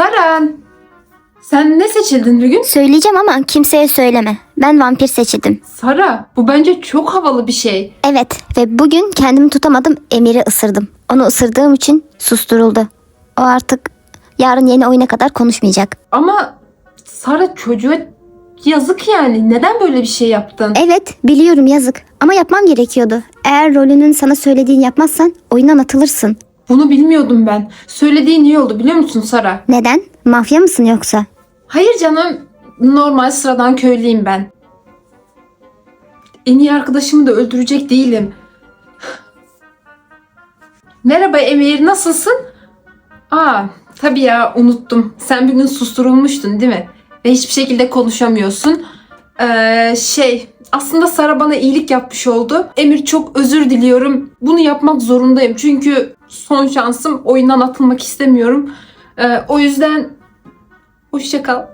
Sara, sen ne seçildin bugün? Söyleyeceğim ama kimseye söyleme. Ben vampir seçildim. Sara, bu bence çok havalı bir şey. Evet ve bugün kendimi tutamadım Emir'i ısırdım. Onu ısırdığım için susturuldu. O artık yarın yeni oyuna kadar konuşmayacak. Ama Sara çocuğa yazık yani. Neden böyle bir şey yaptın? Evet biliyorum yazık ama yapmam gerekiyordu. Eğer rolünün sana söylediğini yapmazsan oyundan atılırsın. Bunu bilmiyordum ben. Söylediğin iyi oldu biliyor musun Sara? Neden? Mafya mısın yoksa? Hayır canım. Normal sıradan köylüyüm ben. En iyi arkadaşımı da öldürecek değilim. Merhaba Emir, nasılsın? Aa, tabii ya unuttum. Sen bir gün susturulmuştun değil mi? Ve hiçbir şekilde konuşamıyorsun. Ee, şey, aslında Sara bana iyilik yapmış oldu. Emir çok özür diliyorum. Bunu yapmak zorundayım. Çünkü son şansım oyundan atılmak istemiyorum. Ee, o yüzden hoşça kal.